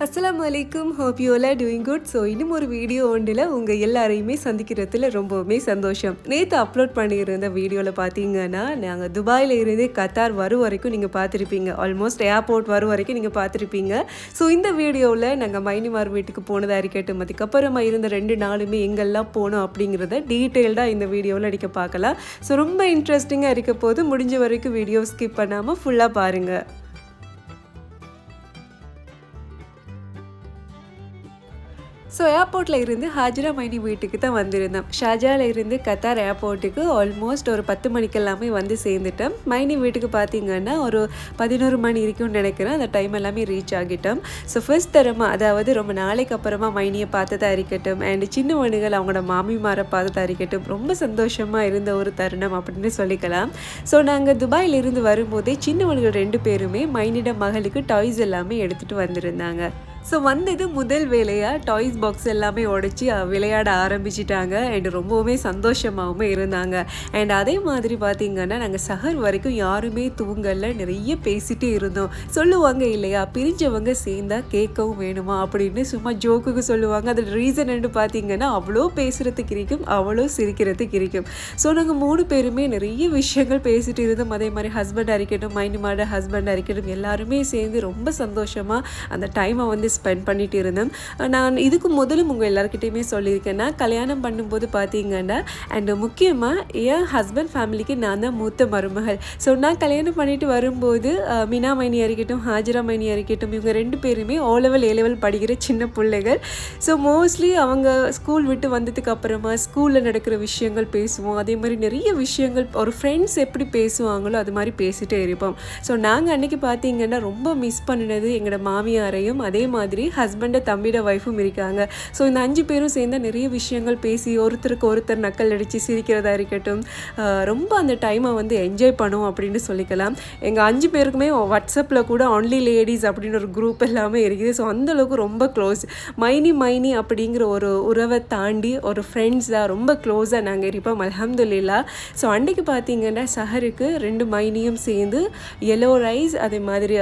அஸ்லாம் வலைக்கும் hope you doing good so இன்னும் ஒரு வீடியோ ஒன்றில் உங்கள் எல்லாரையுமே சந்திக்கிறதுல ரொம்பவுமே சந்தோஷம். நேற்று அப்லோட் பண்ணியிருந்த வீடியோவில் பார்த்தீங்கன்னா நாங்கள் துபாயில் இருந்து கத்தார் வரும் வரைக்கும் நீங்கள் பார்த்துருப்பீங்க ஆல்மோஸ்ட் ஏர்போர்ட் வரும் வரைக்கும் நீங்கள் பார்த்துருப்பீங்க ஸோ இந்த வீடியோவில் நாங்கள் மைனிமார் வீட்டுக்கு போனதாக இருக்கட்டும் அதுக்கப்புறமா இருந்த ரெண்டு நாளுமே எங்கெல்லாம் போனோம் அப்படிங்கிறத டீட்டெயில்டாக இந்த வீடியோவில் அடிக்க பார்க்கலாம் ஸோ ரொம்ப இன்ட்ரெஸ்டிங்காக இருக்க போது முடிஞ்ச வரைக்கும் வீடியோ ஸ்கிப் பண்ணாமல் ஃபுல்லாக பாருங்கள் ஸோ ஏர்போர்ட்டில் இருந்து ஹாஜிரா மைனி வீட்டுக்கு தான் வந்திருந்தோம். ஷாஜாவில் இருந்து கத்தார் ஏர்போர்ட்டுக்கு ஆல்மோஸ்ட் ஒரு பத்து மணிக்கெல்லாமே வந்து சேர்ந்துட்டோம். மைனி வீட்டுக்கு பார்த்தீங்கன்னா ஒரு பதினோரு மணி இருக்கும்னு நினைக்கிறேன். அந்த டைம் எல்லாமே ரீச் ஆகிட்டோம். ஸோ ஃபர்ஸ்ட் தரமா அதாவது ரொம்ப நாளைக்கு அப்புறமா மைனியை பார்த்ததா இருக்கட்டும். அண்ட் சின்ன அவங்களோட மாமிமாரை பார்த்ததா இருக்கட்டும். ரொம்ப சந்தோஷமாக இருந்த ஒரு தருணம் அப்படின்னு சொல்லிக்கலாம். ஸோ நாங்கள் துபாயில் இருந்து வரும்போதே சின்ன ரெண்டு பேருமே மைனிட மகளுக்கு டாய்ஸ் எல்லாமே எடுத்துகிட்டு வந்திருந்தாங்க. ஸோ வந்தது முதல் வேலையாக டாய்ஸ் பாக்ஸ் எல்லாமே உடச்சி விளையாட ஆரம்பிச்சிட்டாங்க. அண்ட் ரொம்பவுமே சந்தோஷமாகவும் இருந்தாங்க. அண்ட் அதே மாதிரி பார்த்திங்கன்னா நாங்கள் சஹர் வரைக்கும் யாருமே தூங்கல. நிறைய பேசிகிட்டே இருந்தோம். சொல்லுவாங்க இல்லையா? பிரிஞ்சவங்க சேர்ந்தா கேட்கவும் வேணுமா? அப்படின்னு சும்மா ஜோக்குக்கு சொல்லுவாங்க. அதில் ரீசன் என்று பார்த்தீங்கன்னா அவ்வளோ பேசுகிறதுக்கு இருக்கும் அவ்வளோ சிரிக்கிறதுக்கு இருக்கும் ஸோ நாங்கள் மூணு பேருமே நிறைய விஷயங்கள் பேசிகிட்டு இருந்தோம். அதே மாதிரி ஹஸ்பண்டாக இருக்கட்டும் மாட ஹஸ்பண்டாக இருக்கட்டும் எல்லாருமே சேர்ந்து ரொம்ப சந்தோஷமாக அந்த டைமை வந்து ஸ்பெண்ட் பண்ணிட்டு இருந்தேன். நான் இதுக்கு முதலும் உங்கள் எல்லாருக்கிட்டையுமே சொல்லியிருக்கேன்னா கல்யாணம் பண்ணும்போது பார்த்தீங்கன்னா அண்ட் முக்கியமாக என் ஹஸ்பண்ட் ஃபேமிலிக்கு நான் தான் மூத்த மருமகள். ஸோ நான் கல்யாணம் பண்ணிட்டு வரும்போது மீனா மைனியாக இருக்கட்டும் ஹாஜரா மைனியாக இருக்கட்டும் இவங்க ரெண்டு பேருமே ஓ லெவல் ஏ லெவல் படிக்கிற சின்ன பிள்ளைகள். ஸோ மோஸ்ட்லி அவங்க ஸ்கூல் விட்டு வந்ததுக்கு அப்புறமா ஸ்கூலில் நடக்கிற விஷயங்கள் பேசுவோம். அதே மாதிரி நிறைய விஷயங்கள் ஒரு ஃப்ரெண்ட்ஸ் எப்படி பேசுவாங்களோ அது மாதிரி பேசிட்டே இருப்போம். ஸோ நாங்கள் அன்னைக்கு பார்த்தீங்கன்னா ரொம்ப மிஸ் பண்ணினது எங்களோட மாமியாரையும் அதே மாதிரி மாதிரி ஹஸ்பண்டை தம்பியோட ஒய்ஃபும் இருக்காங்க. ஸோ இந்த அஞ்சு பேரும் சேர்ந்து நிறைய விஷயங்கள் பேசி ஒருத்தருக்கு ஒருத்தர் நக்கல் அடித்து சிரிக்கிறதா இருக்கட்டும் ரொம்ப அந்த டைமை வந்து என்ஜாய் பண்ணுவோம் அப்படின்னு சொல்லிக்கலாம். எங்கள் அஞ்சு பேருக்குமே வாட்ஸ்அப்பில் கூட ஒன்லி லேடிஸ் அப்படின்னு ஒரு குரூப் எல்லாமே இருக்குது. ஸோ அந்தளவுக்கு ரொம்ப க்ளோஸ் மைனி மைனி அப்படிங்கிற ஒரு உறவை தாண்டி ஒரு ஃப்ரெண்ட்ஸாக ரொம்ப க்ளோஸாக நாங்கள் இருப்போம் அல்ஹம்துலில்லா. ஸோ அன்றைக்கு பார்த்தீங்கன்னா சஹருக்கு ரெண்டு மைனியும் சேர்ந்து எல்லோ ரைஸ் அதே மாதிரி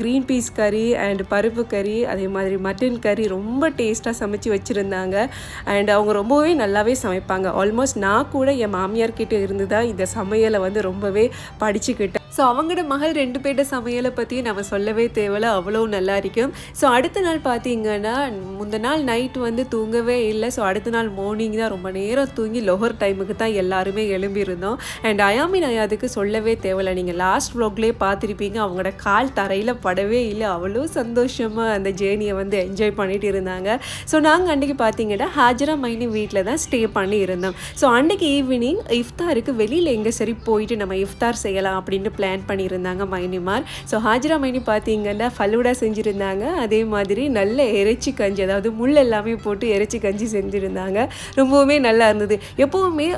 க்ரீன் பீஸ் கறி அண்ட் பருப்பு கறி அதே மாதிரி மட்டன் கறி ரொம்ப டேஸ்ட்டாக சமைச்சு வச்சுருந்தாங்க. அண்ட் அவங்க ரொம்பவே நல்லாவே சமைப்பாங்க. ஆல்மோஸ்ட் நான் கூட என் மாமியார்கிட்ட இருந்து தான் இந்த சமையலை வந்து ரொம்பவே படிச்சுக்கிட்டேன். ஸோ அவங்களோட மகள் ரெண்டு பேர்ட்ட சமையலை பற்றி நம்ம சொல்லவே தேவையில்ல. அவ்வளோ நல்லா இருக்கும். ஸோ அடுத்த நாள் பார்த்தீங்கன்னா முந்த நாள் நைட் வந்து தூங்கவே இல்லை. ஸோ அடுத்த நாள் மார்னிங் தான் ரொம்ப நேரம் தூங்கி லோஹர் டைமுக்கு தான் எல்லாருமே எழும்பியிருந்தோம். அண்ட் அயாமின் அயாதுக்கு சொல்லவே தேவையில்ல. நீங்கள் லாஸ்ட் வ்ளாக்லேயே பார்த்துருப்பீங்க அவங்களோட கால் தரையில் படவே இல்லை. அவ்வளோ சந்தோஷமாக அந்த ஜேர்னியை வந்து என்ஜாய் பண்ணிட்டு இருந்தாங்க. ஸோ நாங்கள் அன்றைக்கி பார்த்தீங்கன்னா ஹாஜரா மைனி வீட்டில் தான் ஸ்டே பண்ணி இருந்தோம். ஸோ அன்றைக்கி ஈவினிங் இஃப்தாருக்கு வெளியில் எங்கே சரி போயிட்டு நம்ம இஃப்தார் செய்யலாம் அப்படின்னு பிளான் பண்ணியிருந்தாங்க மைனிமார். ஸோ ஹாஜரா மைனி பார்த்தீங்கன்னா ஃபலூடா செஞ்சுருந்தாங்க. அதே மாதிரி நல்ல இறைச்சி கஞ்சி அதாவது முள் எல்லாமே போட்டு இறைச்சி கஞ்சி செஞ்சுருந்தாங்க. ரொம்பவுமே நல்லா இருந்தது. எப்போவுமே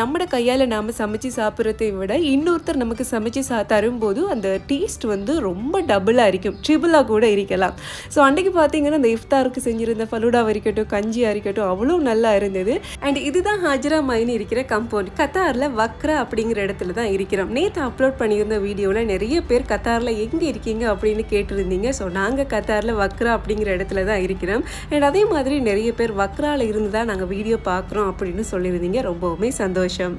நம்மட கையால் நாம் சமைச்சு சாப்பிட்றதை விட இன்னொருத்தர் நமக்கு சமைச்சு சா தரும்போது அந்த டேஸ்ட் வந்து ரொம்ப டபுளாக இருக்கும். ட்ரிபிளாக கூட இருக்கலாம். ஸோ அன்றைக்கு பார்த்தீங்கன்னா இந்த இஃப்தாருக்கு செஞ்சுருந்த ஃபலூடாவாக இருக்கட்டும் கஞ்சியாக இருக்கட்டும் அவ்வளோ நல்லா இருந்தது. அண்ட் இதுதான் ஹாஜரா மைனி இருக்கிற கம்பவுண்ட் கத்தாரில் வக்ரா அப்படிங்கிற இடத்துல தான் இருக்கிறோம். நேற்று அப்லோட் பண்ணியிருந்த வீடியோவில் நிறைய பேர் கத்தாரில் எங்கே இருக்கீங்க அப்படின்னு கேட்டிருந்தீங்க. ஸோ நாங்கள் கத்தாரில் வக்ரா அப்படிங்கிற இடத்துல தான் இருக்கிறோம். அண்ட் அதே மாதிரி நிறைய பேர் வக்ராவில் இருந்து தான் நாங்கள் வீடியோ பார்க்குறோம் அப்படின்னு சொல்லியிருந்தீங்க. ரொம்பவுமே சந்தோஷம்.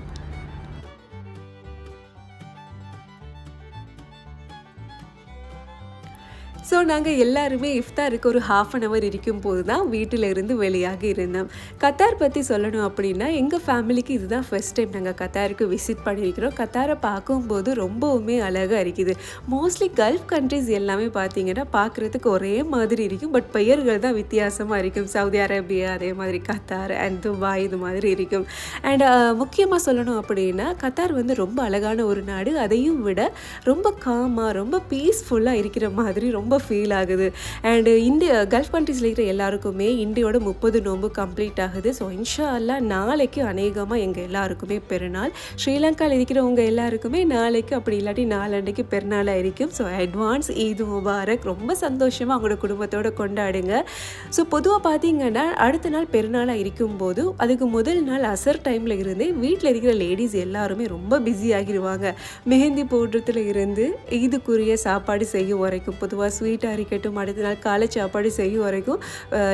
ஸோ நாங்கள் எல்லாருமே இஃப்தாருக்கு ஒரு ஹாஃப் அன் ஹவர் இருக்கும் போது தான் வீட்டில் இருந்து வெளியாகி இருந்தோம். கத்தார் பற்றி சொல்லணும் அப்படின்னா எங்கள் ஃபேமிலிக்கு இதுதான் ஃபர்ஸ்ட் டைம் நாங்கள் கத்தாருக்கு விசிட் பண்ணியிருக்கிறோம். கத்தாரை பார்க்கும்போது ரொம்பவுமே அழகாக இருக்குது. மோஸ்ட்லி கல்ஃப் கண்ட்ரிஸ் எல்லாமே பார்த்தீங்கன்னா பார்க்குறதுக்கு ஒரே மாதிரி இருக்கும். பட் பெயர்கள் தான் வித்தியாசமாக இருக்கும். சவுதி அரேபியா அதே மாதிரி கத்தார் அண்ட் துபாய் இது மாதிரி இருக்கும். அண்ட் uh, முக்கியமாக சொல்லணும் அப்படின்னா கத்தார் வந்து ரொம்ப அழகான ஒரு நாடு. அதையும் விட ரொம்ப காமாக ரொம்ப பீஸ்ஃபுல்லாக இருக்கிற மாதிரி ரொம்ப ஃபீல் ஆகுது. அண்டு இந்தியா கல்ஃப் கண்ட்ரீஸில் இருக்கிற எல்லாருக்குமே இந்தியோட முப்பது நோன்பு கம்ப்ளீட் ஆகுது. ஸோ இன்ஷா அல்லா நாளைக்கு அநேகமாக எங்கள் எல்லாருக்குமே பெருநாள். ஸ்ரீலங்காவில் இருக்கிறவங்க எல்லாருக்குமே நாளைக்கு அப்படி இல்லாட்டி நாலண்டைக்கு பெருநாளாக இருக்கும். ஸோ அட்வான்ஸ் ஈத் முபாரக். ரொம்ப சந்தோஷமாக அவங்களோட குடும்பத்தோடு கொண்டாடுங்க. ஸோ பொதுவாக பார்த்தீங்கன்னா அடுத்த நாள் பெருநாளாக இருக்கும்போது அதுக்கு முதல் நாள் அசர் டைமில் இருந்தே வீட்டில் இருக்கிற லேடிஸ் எல்லாருமே ரொம்ப பிஸி ஆகிடுவாங்க. மெஹந்தி போடுறதுல இருந்து ஈதுக்குரிய சாப்பாடு செய்ய வரைக்கும் பொதுவாக ஸ்வீட் லேட்டாக இருக்கட்டும் அடுத்த நாள் காலை சாப்பாடு செய்யும் வரைக்கும்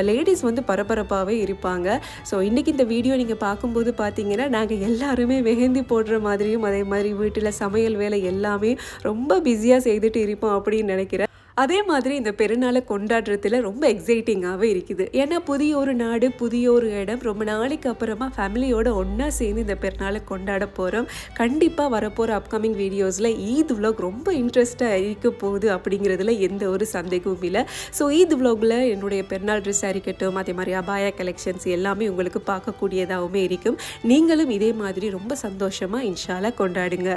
லேடிஸ் வந்து பரபரப்பாகவே இருப்பாங்க. ஸோ இன்றைக்கி இந்த வீடியோ நீங்கள் பார்க்கும்போது பார்த்தீங்கன்னா நாங்கள் எல்லாருமே மெஹந்தி போடுற மாதிரியும் அதே மாதிரி வீட்டில் சமையல் வேலை எல்லாமே ரொம்ப பிஸியாக செய்துட்டு இருப்போம் அப்படின்னு நினைக்கிறேன். அதே மாதிரி இந்த பெருநாளை கொண்டாடுறதுல ரொம்ப எக்ஸைட்டிங்காகவே இருக்குது. ஏன்னா புதிய ஒரு நாடு புதிய ஒரு இடம் ரொம்ப நாளைக்கு அப்புறமா ஃபேமிலியோட ஒன்றா சேர்ந்து இந்த பெருநாளை கொண்டாட போகிறோம் கண்டிப்பாக வரப்போகிற அப்கமிங் வீடியோஸில் ஈத் விலாக் ரொம்ப இன்ட்ரெஸ்ட்டாக இருக்க போகுது அப்படிங்கிறதுல எந்த ஒரு சந்தேகமும் இல்லை. ஸோ ஈத் விலாகில் என்னுடைய பெருநாள் ட்ரெஸ் இருக்கட்டும் அதே மாதிரி அபாயா கலெக்ஷன்ஸ் எல்லாமே உங்களுக்கு பார்க்கக்கூடியதாகவுமே இருக்கும். நீங்களும் இதே மாதிரி ரொம்ப சந்தோஷமாக இன்ஷாலாக கொண்டாடுங்க.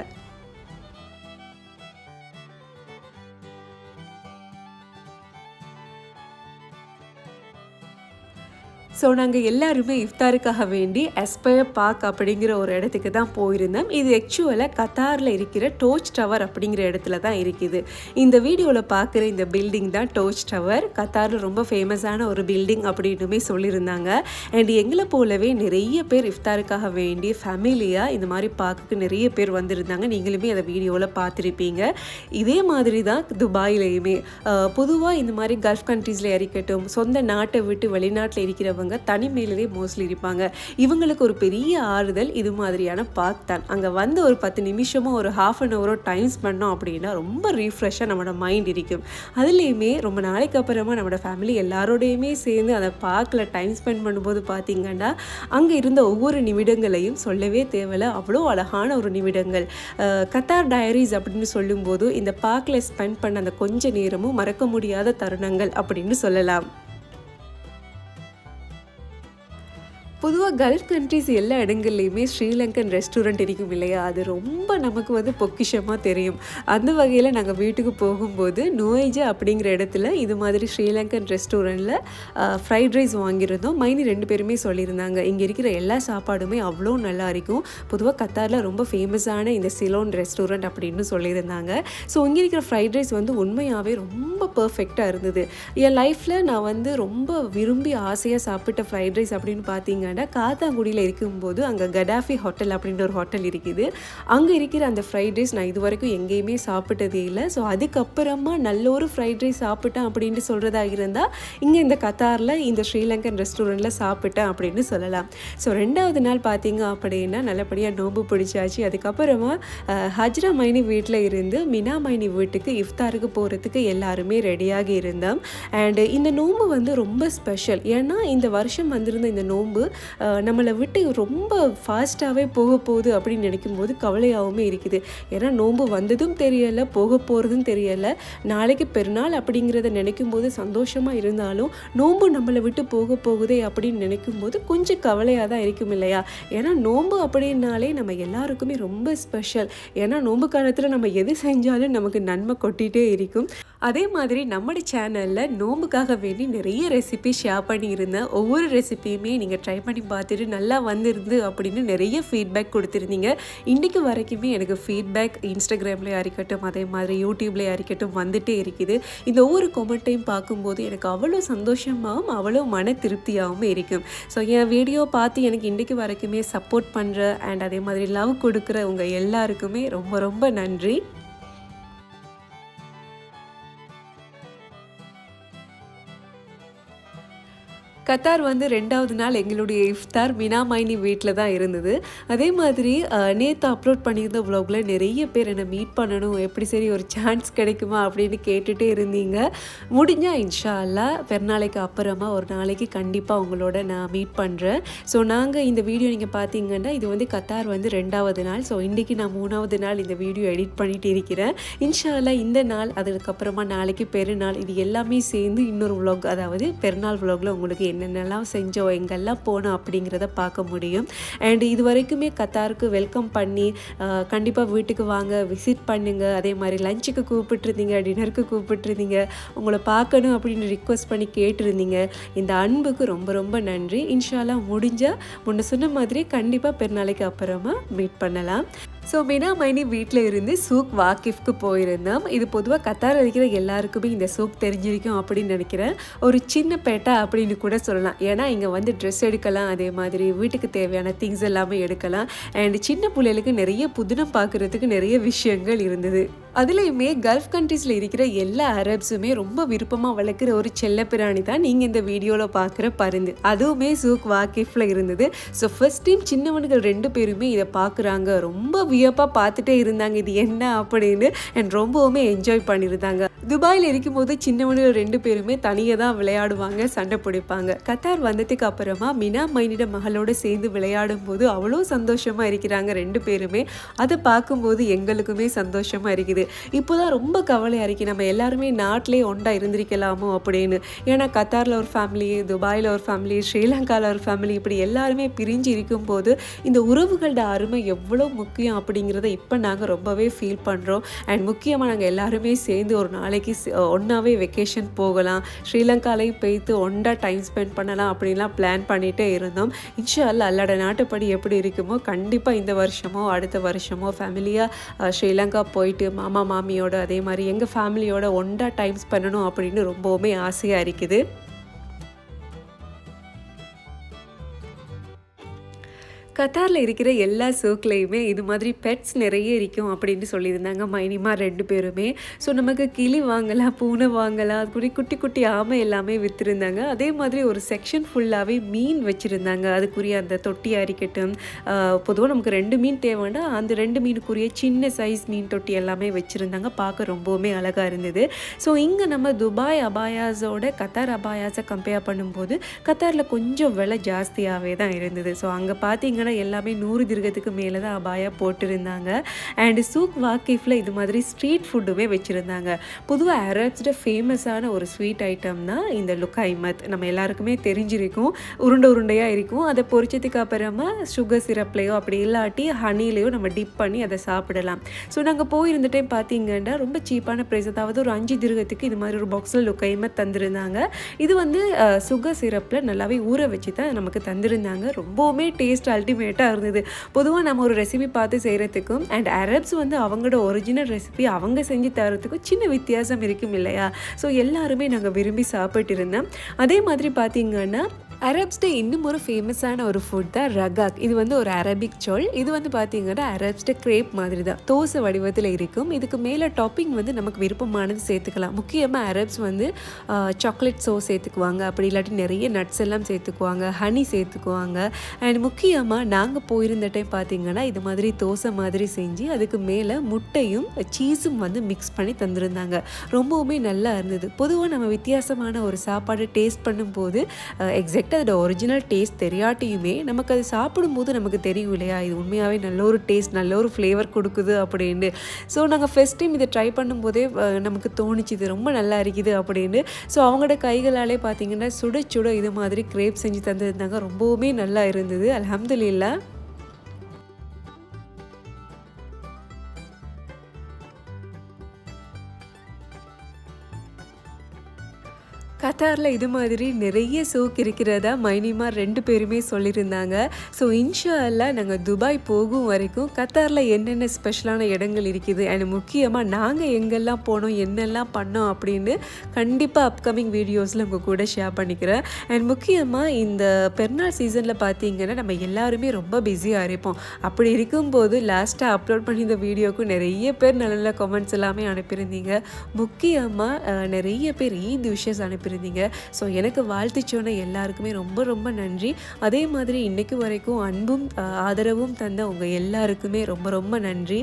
ஸோ நாங்கள் எல்லாருமே இஃப்தாருக்காக வேண்டி எஸ்பயர் பார்க் அப்படிங்கிற ஒரு இடத்துக்கு தான் போயிருந்தோம் இது ஆக்சுவலாக கத்தாரில் இருக்கிற டோச் டவர் அப்படிங்கிற இடத்துல தான் இருக்குது. இந்த வீடியோவில் பார்க்குற இந்த பில்டிங் தான் டோச் டவர் கத்தாரில் ரொம்ப ஃபேமஸான ஒரு பில்டிங் அப்படின்னுமே சொல்லியிருந்தாங்க. அண்ட் எங்களை போலவே நிறைய பேர் இஃப்தாருக்காக வேண்டி ஃபேமிலியாக இந்த மாதிரி பார்க்குக்கு நிறைய பேர் வந்திருந்தாங்க. நீங்களுமே அதை வீடியோவில் பார்த்துருப்பீங்க. இதே மாதிரி தான் துபாயிலையுமே. பொதுவாக இந்த மாதிரி கல்ஃப் கண்ட்ரீஸில் இருக்கட்டும் சொந்த நாட்டை விட்டு வெளிநாட்டில் இருக்கிறவங்க தனிமையிலே மோஸ்ட்லி இருப்பாங்க. இவங்களுக்கு ஒரு பெரிய ஆறுதல் இது மாதிரியான பார்க் தான். அங்கே வந்து ஒரு பத்து நிமிஷமோ ஒரு ஹாஃப் அன் ஹவரோ டைம் பண்ணோம் அப்படின்னா ரொம்ப ரீஃப்ரெஷ்ஷாக நம்மளோட மைண்ட் இருக்கும். அதுலேயுமே ரொம்ப நாளைக்கு அப்புறமா நம்மளோட ஃபேமிலி எல்லாரோடையுமே சேர்ந்து அந்த பார்க்கில் டைம் ஸ்பெண்ட் பண்ணும்போது பார்த்தீங்கன்னா அங்கே இருந்த ஒவ்வொரு நிமிடங்களையும் சொல்லவே தேவையில்ல. அவ்வளோ அழகான ஒரு நிமிடங்கள். கத்தார் டயரிஸ் அப்படின்னு சொல்லும்போது இந்த பார்க்கில் ஸ்பெண்ட் பண்ண அந்த கொஞ்ச நேரமும் மறக்க முடியாத தருணங்கள் அப்படின்னு சொல்லலாம். பொதுவாக கல்ஃப் கண்ட்ரிஸ் எல்லா இடங்கள்லையுமே ஸ்ரீலங்கன் ரெஸ்டாரண்ட் இருக்கும் இல்லையா? அது ரொம்ப நமக்கு வந்து பொக்கிஷமாக தெரியும். அந்த வகையில் நாங்கள் வீட்டுக்கு போகும்போது நோய்ஜா அப்படிங்கிற இடத்துல இது மாதிரி ஸ்ரீலங்கன் ரெஸ்டாரண்ட்டில் ஃப்ரைட் ரைஸ் வாங்கியிருந்தோம். மைனி ரெண்டு பேருமே சொல்லியிருந்தாங்க இங்கே இருக்கிற எல்லா சாப்பாடுமே அவ்வளோ நல்லா இருக்கும். பொதுவாக கத்தாரில் ரொம்ப ஃபேமஸான இந்த சிலோன் ரெஸ்டாரண்ட் அப்படின்னு சொல்லியிருந்தாங்க. ஸோ இங்கே இருக்கிற ஃப்ரைட் ரைஸ் வந்து உண்மையாகவே ரொம்ப பர்ஃபெக்டாக இருந்தது. என் லைஃப்பில் நான் வந்து ரொம்ப விரும்பி ஆசையாக சாப்பிட்ட ஃப்ரைட் ரைஸ் அப்படின்னு பார்த்தீங்கன்னா காத்தாங்குடியில் இருக்கும்போது அங்கே கடாஃபி ஹோட்டல் அப்படின்ற ஒரு ஹோட்டல் இருக்குது. அங்கே இருக்கிற அந்த ஃப்ரைட் ரைஸ் நான் இது வரைக்கும் எங்கேயுமே சாப்பிட்டதே இல்லை. ஸோ அதுக்கப்புறமா நல்ல ஒரு ஃப்ரைட் ரைஸ் சாப்பிட்டேன் அப்படின்ட்டு சொல்கிறதா இருந்தால் இங்கே இந்த கத்தாரில் இந்த ஸ்ரீலங்கன் ரெஸ்டாரண்ட்டில் சாப்பிட்டேன் அப்படின்னு சொல்லலாம். ஸோ ரெண்டாவது நாள் பார்த்தீங்க அப்படின்னா நல்லபடியாக நோம்பு பிடிச்சாச்சு. அதுக்கப்புறமா ஹஜ்ரா மைனி வீட்டில் இருந்து மினா மைனி வீட்டுக்கு இஃப்தாருக்கு போகிறதுக்கு எல்லாருமே ரெடியாகி இருந்தோம். அண்டு இந்த நோம்பு வந்து ரொம்ப ஸ்பெஷல். ஏன்னா இந்த வருஷம் வந்திருந்த இந்த நோம்பு நம்மளை விட்டு ரொம்ப ஃபாஸ்ட்டாகவே போக போகுது அப்படின்னு நினைக்கும் போது கவலையாகவும் இருக்குது. ஏன்னா நோன்பு வந்ததும் தெரியலை போக போகிறதும் தெரியலை. நாளைக்கு பெருநாள் அப்படிங்கிறத நினைக்கும் போது சந்தோஷமாக இருந்தாலும் நோன்பு நம்மளை விட்டு போக போகுதே அப்படின்னு நினைக்கும் போது கொஞ்சம் கவலையாக தான் இருக்கும் இல்லையா? ஏன்னா நோன்பு அப்படின்னாலே நம்ம எல்லாருக்குமே ரொம்ப ஸ்பெஷல் ஏன்னா நோன்பு காலத்தில் நம்ம எது செஞ்சாலும் நமக்கு நன்மை கொட்டிகிட்டே இருக்கும். அதே மாதிரி நம்மளோட சேனலில் நோம்புக்காக வேண்டி நிறைய ரெசிபி ஷேர் பண்ணியிருந்தேன். ஒவ்வொரு ரெசிபியுமே நீங்கள் ட்ரை பண்ணி பார்த்துட்டு நல்லா வந்திருந்து அப்படின்னு நிறைய ஃபீட்பேக் கொடுத்துருந்தீங்க. இன்றைக்கு வரைக்குமே எனக்கு ஃபீட்பேக் இன்ஸ்டாகிராம்லேயே இருக்கட்டும் அதே மாதிரி யூடியூப்லேயே இருக்கட்டும் வந்துட்டே இருக்குது. இந்த ஒவ்வொரு கொமெண்ட்டையும் பார்க்கும்போது எனக்கு அவ்வளோ சந்தோஷமாகவும் அவ்வளோ மன திருப்தியாகவும் இருக்கும் ஸோ என் வீடியோ பார்த்து எனக்கு இன்றைக்கு வரைக்குமே சப்போர்ட் பண்ணுற அண்ட் அதே மாதிரி லவ் கொடுக்குற உங்கள் எல்லாருக்குமே ரொம்ப ரொம்ப நன்றி. கத்தார் வந்து ரெண்டாவது நாள் எங்களுடைய இஃப்தார் மினா மைனி வீட்டில் தான் இருந்தது. அதே மாதிரி நேற்று அப்லோட் பண்ணியிருந்த vlogல நிறைய பேர் என்னை மீட் பண்ணணும் எப்படி சரி ஒரு சான்ஸ் கிடைக்குமா அப்படின்னு கேட்டுகிட்டே இருந்தீங்க. முடிஞ்சால் இன்ஷா அல்லா பெருநாளைக்கு அப்புறமா ஒரு நாளைக்கு கண்டிப்பாக உங்களோட நான் மீட் பண்ணுறேன் ஸோ நாங்கள் இந்த வீடியோ நீங்கள் பார்த்தீங்கன்னா இது வந்து கத்தார் வந்து ரெண்டாவது நாள். ஸோ இன்றைக்கி நான் மூணாவது நாள் இந்த வீடியோ எடிட் பண்ணிகிட்டு இருக்கிறேன். இன்ஷால்லா இந்த நாள் அதுக்கப்புறமா நாளைக்கு பெருநாள் இது எல்லாமே சேர்ந்து இன்னொரு விலாக் அதாவது பெருநாள் விலாகில் உங்களுக்கு என்ன என்னென்னலாம் செஞ்சோம் எங்கெல்லாம் போனோம் அப்படிங்கிறத பார்க்க முடியும். அண்ட் இது வரைக்குமே கத்தாருக்கு வெல்கம் பண்ணி கண்டிப்பாக வீட்டுக்கு வாங்க விசிட் பண்ணுங்க. அதே மாதிரி லஞ்சுக்கு கூப்பிட்டுருந்தீங்க டின்னருக்கு கூப்பிட்டுருந்தீங்க. உங்களை பார்க்கணும் அப்படின்னு ரிக்வஸ்ட் பண்ணி கேட்டிருந்தீங்க. இந்த அன்புக்கு ரொம்ப ரொம்ப நன்றி. இன்ஷால்லா முடிஞ்சால் முன்ன சொன்ன மாதிரி கண்டிப்பாக பெருநாளைக்கு அப்புறமா மீட் பண்ணலாம். ஸோ மினா மைனி வீட்டில் இருந்து சூக் வாக்கிஃப்க்கு போயிருந்தோம் இது பொதுவாக கத்தார் இருக்கிற எல்லாருக்குமே இந்த சூக் தெரிஞ்சிருக்கும் அப்படின்னு நினைக்கிறேன். ஒரு சின்ன பேட்டா அப்படின்னு கூட சொல்லலாம். ஏன்னா இங்கே வந்து ட்ரெஸ் எடுக்கலாம் அதே மாதிரி வீட்டுக்கு தேவையான திங்ஸ் எல்லாமே எடுக்கலாம். அண்ட் சின்ன பிள்ளைகளுக்கு நிறைய புதினம் பார்க்குறதுக்கு நிறைய விஷயங்கள் இருந்தது. அதுலேயுமே கல்ஃப் கண்ட்ரீஸில் இருக்கிற எல்லா அரப்ஸுமே ரொம்ப விருப்பமாக வளர்க்குற ஒரு செல்ல பிராணி தான் நீங்கள் இந்த வீடியோவில் பார்க்குற பருந்து. அதுவுமே சூக் வாக்கிஃபில் இருந்தது. ஸோ ஃபஸ்ட் டைம் சின்னவனுகள் ரெண்டு பேருமே இதை பார்க்குறாங்க. ரொம்ப வியப்பாக பார்த்துட்டே இருந்தாங்க. இது என்ன அப்படின்னு அண்ட் ரொம்பவுமே என்ஜாய் பண்ணியிருந்தாங்க. துபாயில் இருக்கும்போது சின்னவனுகள் ரெண்டு பேருமே தனியாக தான் விளையாடுவாங்க சண்டை பிடிப்பாங்க. கத்தார் வந்ததுக்கு அப்புறமா மினா மைனிட மகளோடு சேர்ந்து விளையாடும் போது அவ்வளோ சந்தோஷமாக இருக்கிறாங்க ரெண்டு பேருமே. அதை பார்க்கும்போது எங்களுக்குமே சந்தோஷமாக இருக்குது. இப்போ தான் ரொம்ப கவலையாக இருக்குது நம்ம எல்லாருமே நாட்டிலே ஒன்றா இருந்திருக்கலாமோ அப்படின்னு. ஏன்னா கத்தாரில் ஒரு ஃபேமிலி துபாயில் ஒரு ஃபேமிலி ஸ்ரீலங்காவில் ஒரு ஃபேமிலி இப்படி எல்லாருமே பிரிஞ்சு இருக்கும்போது இந்த உறவுகளோட அருமை எவ்வளோ முக்கியம் அப்படிங்கிறத இப்போ நாங்கள் ரொம்பவே ஃபீல் பண்ணுறோம் அண்ட் முக்கியமாக நாங்கள் எல்லாருமே சேர்ந்து ஒரு நாளைக்கு ஒன்றாவே வெக்கேஷன் போகலாம். ஸ்ரீலங்காலையும் போய்த்து ஒன்றா டைம் ஸ்பெண்ட் பண்ணலாம் அப்படின்லாம் பிளான் பண்ணிகிட்டே இருந்தோம். இன்ஷா அல்ல அல்லாட நாட்டுப்படி எப்படி இருக்குமோ கண்டிப்பாக இந்த வருஷமோ அடுத்த வருஷமோ ஃபேமிலியாக ஸ்ரீலங்கா போயிட்டு மாமா மாமியோட அதே மாதிரி எங்கள் ஃபேமிலியோட ஒன்றா டைம் பண்ணணும் அப்படின்னு ரொம்பவுமே ஆசையாக இருக்குது. கத்தாரில் இருக்கிற எல்லா சோக்லேயுமே இது மாதிரி பெட்ஸ் நிறைய இருக்கும் அப்படின்னு சொல்லியிருந்தாங்க. மைனிமா ரெண்டு பேருமே. ஸோ நமக்கு கிளி வாங்கலாம் பூனை வாங்கலாம் அது கூட குட்டி குட்டி ஆமை எல்லாமே விற்றுருந்தாங்க அதே மாதிரி ஒரு செக்ஷன் ஃபுல்லாகவே மீன் வச்சுருந்தாங்க. அதுக்குரிய அந்த தொட்டி அரிக்கட்டும் பொதுவாக நமக்கு ரெண்டு மீன் தேவைன்னா அந்த ரெண்டு மீனுக்குரிய சின்ன சைஸ் மீன் தொட்டி எல்லாமே வச்சுருந்தாங்க. பார்க்க ரொம்பவுமே அழகாக இருந்தது. ஸோ இங்கே நம்ம துபாய் அபாயாஸோட கத்தார் அபாயாஸை கம்பேர் பண்ணும்போது கத்தாரில் கொஞ்சம் விலை ஜாஸ்தியாகவே தான் இருந்தது. ஸோ அங்கே பார்த்தீங்கன்னா எல்லாமே நூறு திருகத்துக்கு மேலே தான் அபாயா போட்டிருந்தாங்க. அண்ட் சூக் வாக்கிஃபில் இது மாதிரி ஸ்ட்ரீட் ஃபுட்டுமே வச்சுருந்தாங்க. பொதுவாக அரப்ஸ்ட ஃபேமஸான ஒரு ஸ்வீட் ஐட்டம் தான் இந்த லுக்காய்மத் நம்ம எல்லாருக்குமே தெரிஞ்சிருக்கும். உருண்டை உருண்டையாக இருக்கும். அதை பொரிச்சதுக்கு அப்புறமா சுகர் சிரப்லேயோ அப்படி இல்லாட்டி ஹனிலேயோ நம்ம டிப் பண்ணி அதை சாப்பிடலாம். ஸோ நாங்கள் போயிருந்த டைம் பார்த்தீங்கன்னா ரொம்ப சீப்பான ப்ரைஸ் அதாவது ஒரு அஞ்சு திருகத்துக்கு இது மாதிரி ஒரு பாக்ஸில் லுக்கைமத் தந்திருந்தாங்க. இது வந்து சுகர் சிரப்பில் நல்லாவே ஊற வச்சு தான் நமக்கு தந்திருந்தாங்க. ரொம்பவுமே டேஸ்ட் அல்டிமேட்டாக இருந்தது. பொதுவாக நம்ம ஒரு ரெசிபி பார்த்து செய்கிறதுக்கும் அண்ட் அரப்ஸ் வந்து அவங்களோட ஒரிஜினல் ரெசிபி அவங்க செஞ்சு தரத்துக்கும் சின்ன வித்தியாசம் இருக்கும் இல்லையா? ஸோ எல்லாருமே நாங்கள் விரும்பி சாப்பிட்டு இருந்தோம். அதே மாதிரி பார்த்தீங்கன்னா அரப்ஸ்ட இன்னும் ஒரு ஃபேமஸான ஒரு ஃபுட் தான் ரகாக். இது வந்து ஒரு அரபிக் சொல் இது வந்து பார்த்தீங்கன்னா அரப்ஸ்டே கிரேப் மாதிரி தான். தோசை வடிவத்தில் இருக்கும். இதுக்கு மேலே டாப்பிங் வந்து நமக்கு விருப்பமானது சேர்த்துக்கலாம். முக்கியமாக அரப்ஸ் வந்து சாக்லேட் சோஸ் சேர்த்துக்குவாங்க. அப்படி இல்லாட்டி நிறைய நட்ஸ் எல்லாம் சேர்த்துக்குவாங்க. ஹனி சேர்த்துக்குவாங்க. அண்ட் முக்கியமாக நாங்கள் போயிருந்த டைம் பார்த்தீங்கன்னா இது மாதிரி தோசை மாதிரி செஞ்சு அதுக்கு மேலே முட்டையும் சீஸும் வந்து மிக்ஸ் பண்ணி தந்திருந்தாங்க. ரொம்பவுமே நல்லா இருந்தது. பொதுவாக நம்ம வித்தியாசமான ஒரு சாப்பாடு டேஸ்ட் பண்ணும்போது எக்ஸாக்டாக அதோட ஒரிஜினல் டேஸ்ட் தெரியாட்டியுமே நமக்கு அது சாப்பிடும்போது நமக்கு தெரியும் இல்லையா? இது உண்மையாகவே நல்ல ஒரு டேஸ்ட் நல்ல ஒரு ஃப்ளேவர் கொடுக்குது அப்படின்னு. ஸோ நாங்கள் ஃபஸ்ட் டைம் இதை ட்ரை பண்ணும்போதே நமக்கு தோணுச்சு இது ரொம்ப நல்லா இருக்குது அப்படின்னு. ஸோ அவங்களோட கைகளாலே பார்த்தீங்கன்னா சுட சுட இது மாதிரி கிரேப் செஞ்சு தந்திருந்தாங்க ரொம்பவுமே நல்லா இருந்தது. அலமதுல்லா கத்தாரில் இது மாதிரி நிறைய சோக் இருக்கிறதா மைனிமா ரெண்டு பேருமே சொல்லியிருந்தாங்க. ஸோ இன்ஷா அல்லா நாங்கள் துபாய் போகும் வரைக்கும் கத்தாரில் என்னென்ன ஸ்பெஷலான இடங்கள் இருக்குது அண்ட் முக்கியமாக நாங்கள் எங்கெல்லாம் போனோம் என்னெல்லாம் பண்ணோம் அப்படின்னு கண்டிப்பாக அப்கமிங் வீடியோஸில் உங்கள் கூட ஷேர் பண்ணிக்கிறேன். அண்ட் முக்கியமாக இந்த பெருநாள் சீசனில் பார்த்தீங்கன்னா நம்ம எல்லாருமே ரொம்ப பிஸியாக இருப்போம். அப்படி இருக்கும்போது லாஸ்ட்டாக அப்லோட் பண்ணி இந்த நிறைய பேர் நல்ல நல்ல கமெண்ட்ஸ் எல்லாமே அனுப்பியிருந்தீங்க. முக்கியமாக நிறைய பேர் ஈத் விஷஸ் அனுப்பி இருந்தீங்க ஸோ எனக்கு வாழ்த்து சொன்ன எல்லாருக்குமே ரொம்ப ரொம்ப நன்றி. அதே மாதிரி இன்றைக்கு வரைக்கும் அன்பும் ஆதரவும் தந்த உங்கள் எல்லாருக்குமே ரொம்ப ரொம்ப நன்றி.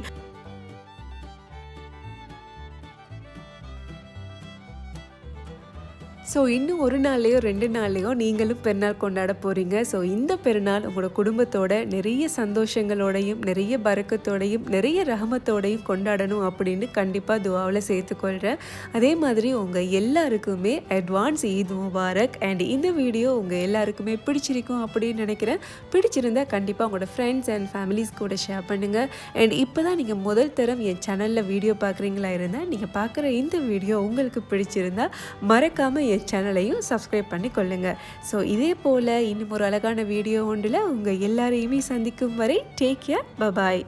ஸோ இன்னும் ஒரு நாள்லேயோ ரெண்டு நாள்லேயோ நீங்களும் பெருநாள் கொண்டாட போகிறீங்க ஸோ இந்த பெருநாள் உங்களோட குடும்பத்தோட நிறைய சந்தோஷங்களோடையும் நிறைய பறக்கத்தோடையும் நிறைய ரகமத்தோடையும் கொண்டாடணும் அப்படின்னு கண்டிப்பாக துவாவில் சேர்த்துக்கொள்கிறேன் அதே மாதிரி உங்கள் எல்லாருக்குமே அட்வான்ஸ் ஈத் முபாரக் அண்ட் இந்த வீடியோ உங்கள் எல்லாருக்குமே பிடிச்சிருக்கும் அப்படின்னு நினைக்கிறேன். பிடிச்சிருந்தா கண்டிப்பாக உங்களோட ஃப்ரெண்ட்ஸ் அண்ட் ஃபேமிலிஸ் கூட ஷேர் பண்ணுங்கள் அண்ட் இப்போ தான் நீங்கள் முதல் தரம் என் சேனலில் வீடியோ பார்க்குறீங்களா இருந்தால் நீங்கள் பார்க்குற இந்த வீடியோ உங்களுக்கு பிடிச்சிருந்தா மறக்காமல் என் சேனலையும் சப்ஸ்கிரைப் பண்ணி கொள்ளுங்கள் ஸோ இதே போல் இன்னும் ஒரு அழகான வீடியோ ஒன்றில் உங்கள் எல்லாரையுமே சந்திக்கும் வரை டேக் கேர் பபாய்